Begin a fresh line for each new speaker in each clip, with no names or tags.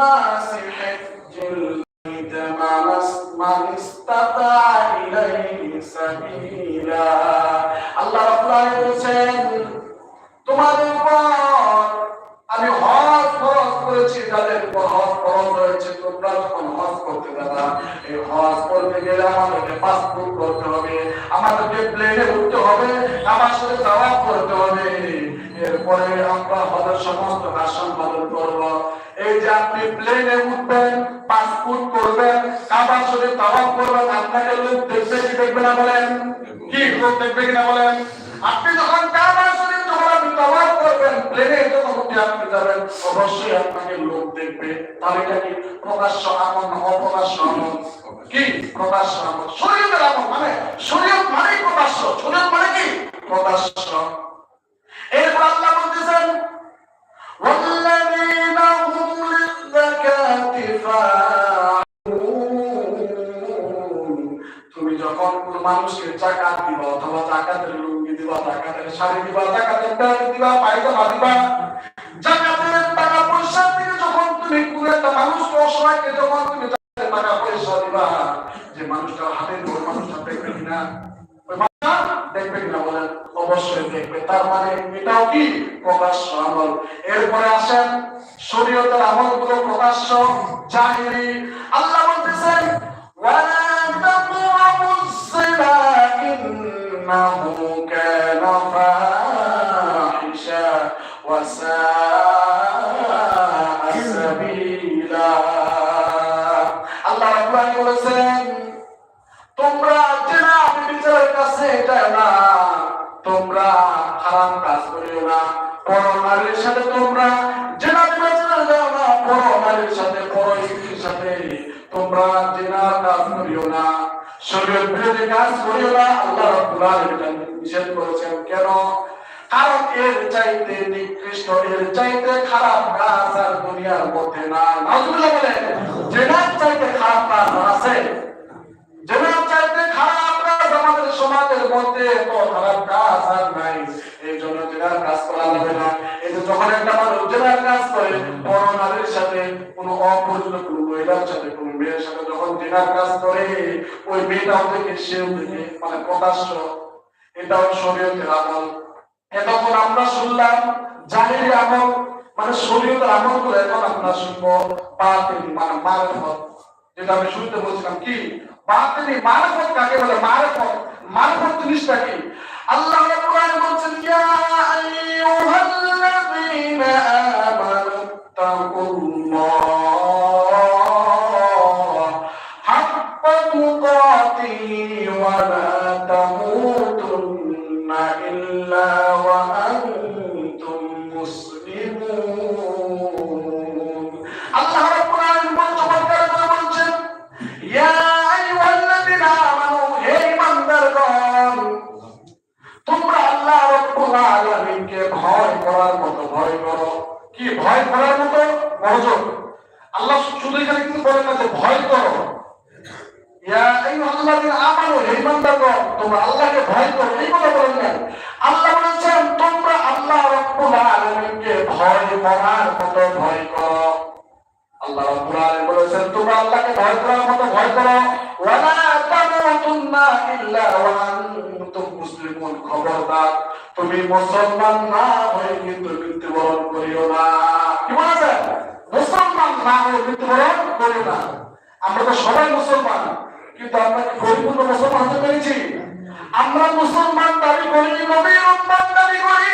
الناس حج البيت من استطاع إليه سبيلا আল্লাহ রাব্বুল আলামিন বলেছেন তোমাদের উপর আমি হজ ফরজ করেছি তাদের উপর হজ ফরজ হয়েছে তোমরা যখন হজ করতে যাবা এই হজ করতে গেলে আমাদেরকে পাসপোর্ট করতে হবে আমাদেরকে প্লেনে উঠতে হবে আমার সাথে তাওয়াফ করতে হবে এরপরে আমরা হজের সমস্ত আসন পালন করব। এই যে আপনি প্লেনে উঠবেন পাসপোর্ট করবেন, কাবার শরীফ তাওয়াফ করবেন, আপনাকে লোক দেখবে কি দেখবে না বলেন? কি লোক দেখবে কিনা বলেন? আপনি যখন কাবার শরীফ যখন আপনি করবেন প্লেনে যখন আপনি যাবেন? অবশ্যই আপনাকে লোক দেখবে। তাহলে এটা কি প্রকাশ্য আমল না অপ্রকাশ্য আমল? কি প্রকাশ্য আমল? শরীয়তের আমল মানে? শরীয়ত মানে প্রকাশ্য। শরীয়ত মানে কি? প্রকাশ্য। জাকাতের লুঙ্গি দিবা, জাকাতের শাড়ি দিবা, জাকাতের প্যান্ট দিবা, পায়জামা দিবা। জাকাতের টাকা পয়সা থেকে যখন তুমি কোন একটা মানুষ অসহায়কে যখন তুমি টাকা পয়সা দিবা। যে মানুষটা হাতে ধরে, মানুষটা দেখবে কিনা? দেখবে কিনা বলেন? অবশ্যই দেখবে। তার মানে এটাও কি? প্রকাশ্য আমল। এরপরে আসেন, শরীয়তের আমলগুলো প্রকাশ্য, জাহিরি। আল্লাহ বলতেছেন إنه كان فاحشا وساء سبيلا আল্লাহ রাব্বুল আলামিন বলেছেন তোমরা জেনা বিচারের কাছে যায় না তোমরা হারাম কাজ করিও না পর নারীর সাথে তোমরা জেনা বিচারে যাও না পর নারীর সাথে পর স্ত্রীর সাথে তোমরা জেনা কাজ করিও না শরীর বিরোধী কাজ করিও না, আল্লাহ রাব্বুল আলামিন নিষেধ করেছেন। কেন? কারণ এর চাইতে নিকৃষ্ট, এর চাইতে খারাপ কাজ আর দুনিয়ার মধ্যে না। নাউজুবিল্লাহ বলে জেনার চাইতে খারাপ কাজ আছে জেনার চাইতে খারাপ কাজ আমাদের সমাজের মধ্যে তো খারাপ কাজ আর নাই এই জন্য জেনার কাজ করা যাবে না এই যে যখন একটা মানুষ জেনার কাজ করে বড় নারীর সাথে কোনো অপরিচিত কোনো মহিলার সাথে কোনো জেনার কাজ করে ওই মেয়েটাও থেকে সেও থেকে মানে প্রকাশ্য এটাও শরীয়তের আমল এতক্ষণ আমরা শুনলাম জাহিরি আমল মানে শরীয়তের আমলগুলো এখন আমরা শুনব বাতিল মানে মারফত যেটা আমি শুনতে বলছিলাম কি বাতিলি মারফত কাকে বলে মারফত মারফত জিনিসটা কি আল্লাহ কোরআন বলছেন ইয়া আইয়ুহাল্লাযীনা ভয় করার মতো ভয় করো। আল্লাহ রাব্বুল আলামিন বলেছেন, তোমরা আল্লাহকে ভয় করার মতো ভয় করো। ওয়ালা তামুতুন্না ইল্লা ওয়া আনতুম মুসলিমুন। খবরদার, তুমি মুসলমান না হয়ে কিন্তু মৃত্যুবরণ করিও না। কি বলেছেন? মুসলমান না হয়ে মৃত্যুবরণ করিও না। আমরা তো সবাই মুসলমান, কিন্তু আমরা কি পরিপূর্ণ মুসলমান হতে পেরেছি? আমরা মুসলমান দাবি করি নবীর উম্মত দাবি করি।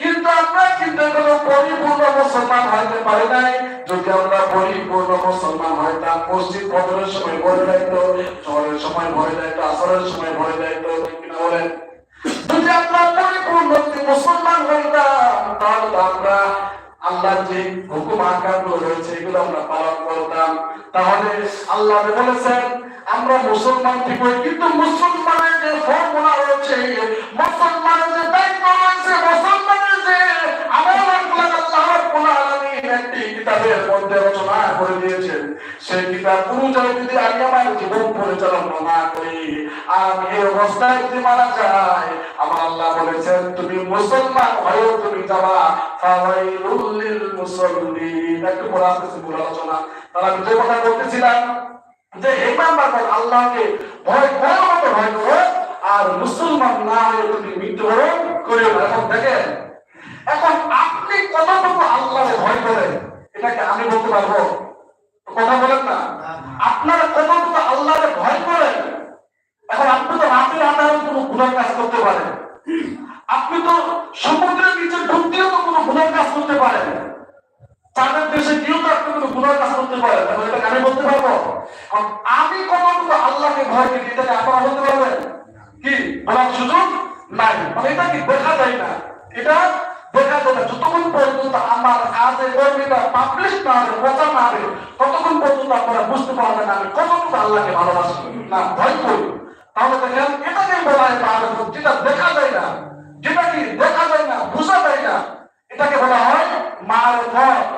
কিন্তু আমরা কিন্তু এখনও পরিপূর্ণ মুসলমান হইতে পারি নাই। যদি আমরা পরিপূর্ণ মুসলমান হইতাম, মসজিদ ফজরের সময় ভয় যাইতো শহরের সময় ভয় যাইতো আসরের সময় ভয় যাইতো বলেন? যদি আমরা পরিপূর্ণ মুসলমান হইতাম, তাহলে তো আমরা আল্লাহর যে হুকুম আকামগুলো রয়েছে, এগুলো আমরা পালন করতাম। তাহলে আল্লাহ বলেছেন আমরা মুসলমান হই কিন্তু মুসলমানের যে ফর্মুলা রয়েছে, মুসলমানের যে দায়িত্ব রয়েছে, মুসলমানের যে আমার আর যদি মারা যাই আমার আল্লাহ বলেছেন, তুমি মুসলমান তুমি যাবা। আলোচনা তাহলে আমি যে কথা বলতেছিলাম যে ইমাম বাবা আল্লাহকে ভয় করো মতো ভয় করো আর মুসলমান না হয়ে তুমি মৃত্যুবরণ করিও এখন দেখেন, এখন আপনি কতটুকু আল্লাহকে ভয় করেন, এটাকে আমি বলতে পারব? কথা বলেন না। আপনারা কতটুকু আল্লাহকে ভয় করেন, এখন আপনি তো রাতের আন্ধারে কোনো গুণার কাজ করতে পারেন। আপনি তো সমুদ্রের নিচে ঢুকতেও তো কোনো গুণার কাজ করতে পারেন। তাদের দেশে কেউ তো আপনি কোনো গুণার কাজ করতে পারেন এখন এটাকে আমি বলতে পারব? আমি কতটুকু আল্লাহকে ভয় করি এটাকে আপনারা বলতে পারবেন? কি? বলার সুযোগ নাই। মানে এটা কি দেখা যায় না? এটা দেখা যায় না। যতক্ষণ পর্যন্ত আমার কাজে কর্মীটা পাবলিশ না হবে প্রচার না হবে ততক্ষণ পর্যন্ত আপনারা বুঝতে পারবেন না আমি কতটুকু আল্লাহকে ভালোবাসি। না, ভয় করি। তাহলে দেখেন, এটাকে বলা হয় যেটা দেখা যায় না, যেটা কি দেখা যায় না, বোঝা যায় না, এটাকে বলা হয় মারফত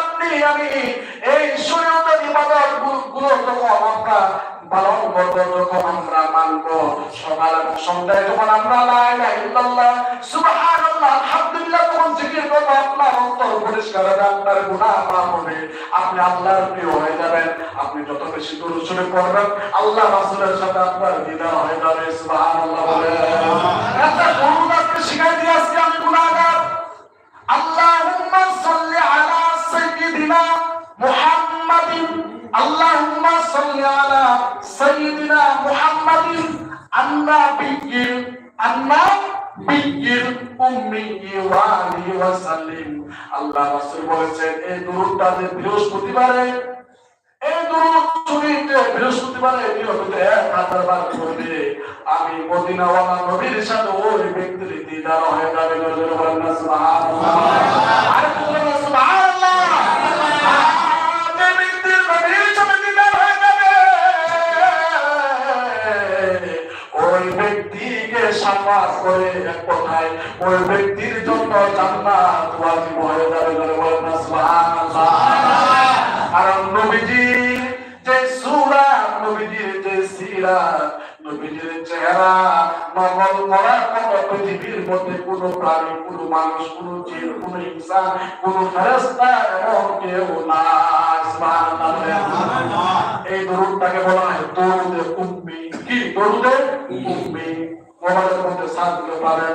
আমি, এই শরীয়তের ইবাদতগুলো যখন পালন করব, যখন আমরা মানব সকাল সন্ধ্যায় যখন আমরা ইল্লাল্লাহ, সুবহানাল্লাহ, আলহামদুলিল্লাহ, তখন জিকির করব, আপনার অন্তর পরিষ্কার হবে, আপনার গুনাহ মাফ হবে, আপনি আল্লাহর প্রিয় হয়ে যাবেন, আপনি যত বেশি দরুদ শরীফ পড়বেন, আল্লাহ রাসূলের সাথে আপনার দিদার হয়ে যাবে, সুবহানাল্লাহ বলে একটা আপনি শিখাই দিয়ে আজকে আমি গুনাহগার। আল্লাহুম্মা সাল্লি আলা মুহাম্মাদিন, আল্লাহুম্মা সাল্লি আলা সাইয়্যিদিনা মুহাম্মাদিন আন্নাবিয়্যিল আন্নাবিয়্যিল উম্মি ওয়া আলিহি ওয়া আল্লাহ বলেছেন এই দুরূদটা যে বৃহস্পতিবারে এই দুরূদ বৃহস্পতিবারে নিয়মিত এক হাজার বার করবে আমি মদিনাওয়ালা নবীর সাথে ওই ব্যক্তির দিদার হয়ে যাবে নজর বলেন সুবহানাল্লাহ। সাফাত করে এক কথায় ওই ব্যক্তির জন্য জান্নাত ওয়াজিব হয়ে যাবে নজর বলেন সুবহানাল্লাহ। কারণ নবীজির যে সূরা নবীজির যে সিরাত নবীজির চেহারা নকল করার মতো পৃথিবীর মধ্যে কোনো প্রাণী কোনো মানুষ কোনো জিন কোনো ইনসান কোনো ফেরেশতা এমন কেউ সুবহানাল্লাহ। এই দরুদটাকে বলা হয় দরুদে উম্মি। কি দরুদে উম্মি। মোবাইলের দিতে পারেন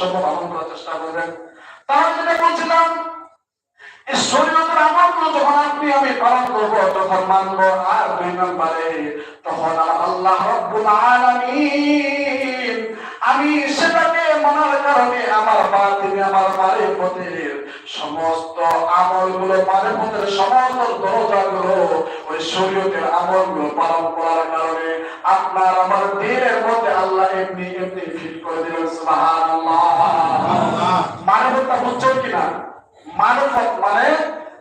সম্ভব আমল করার চেষ্টা করবেন। তাহলে যেটা বলছিলাম, এই আমলগুলো যখন আপনি, আমি পালন করব, তখন মানবো আর দুই নম্বরে, তখন আল্লাহ রব্বুল আলামিন, আমি সেটাকে মানার কারণে আমার বাতিল, আমার মায়ের পথের সমস্ত আমলগুলো মায়ের পথের সমস্ত দরজাগুলো ওই শরীয়তের আমলগুলো পালন করার কারণে আপনার আমার দিনের মধ্যে আল্লাহ এমনি এমনি ফিট করে দিলেন মানবতা বুঝছেন কিনা? মানবত মানে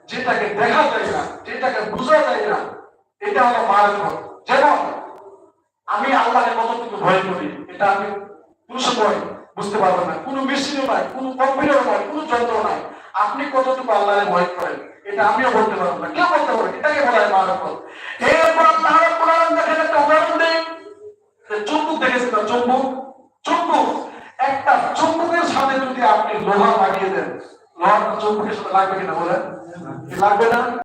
যেটাকে দেখা যায় না, যেটাকে বোঝা যায় না, এটা হলো মানবত। যেমন আমি কতটুকু ভয় করি, এটা আমি কোন সময় বুঝতে পারব না। কোনো মেশিনও নাই, কোনো কম্পিউটারও নাই, কোনো যন্ত্র নাই। আপনি কতটুকু আল্লাহরে ভয় করেন? এটা আমিও বলতে পারব না। কেউ বলতে পারে এটাকে বলা হয় মানবত এরপর দেখেন একটা উদাহরণ দেই। দেখেছেন না? চুম্বক? চুম্বক। একটা চুম্বকের সাথে যদি আপনি লোহা লাগিয়ে দেন লোহার চুম্বুকের সাথে লাগবে কিনা বলেন? লাগবে না?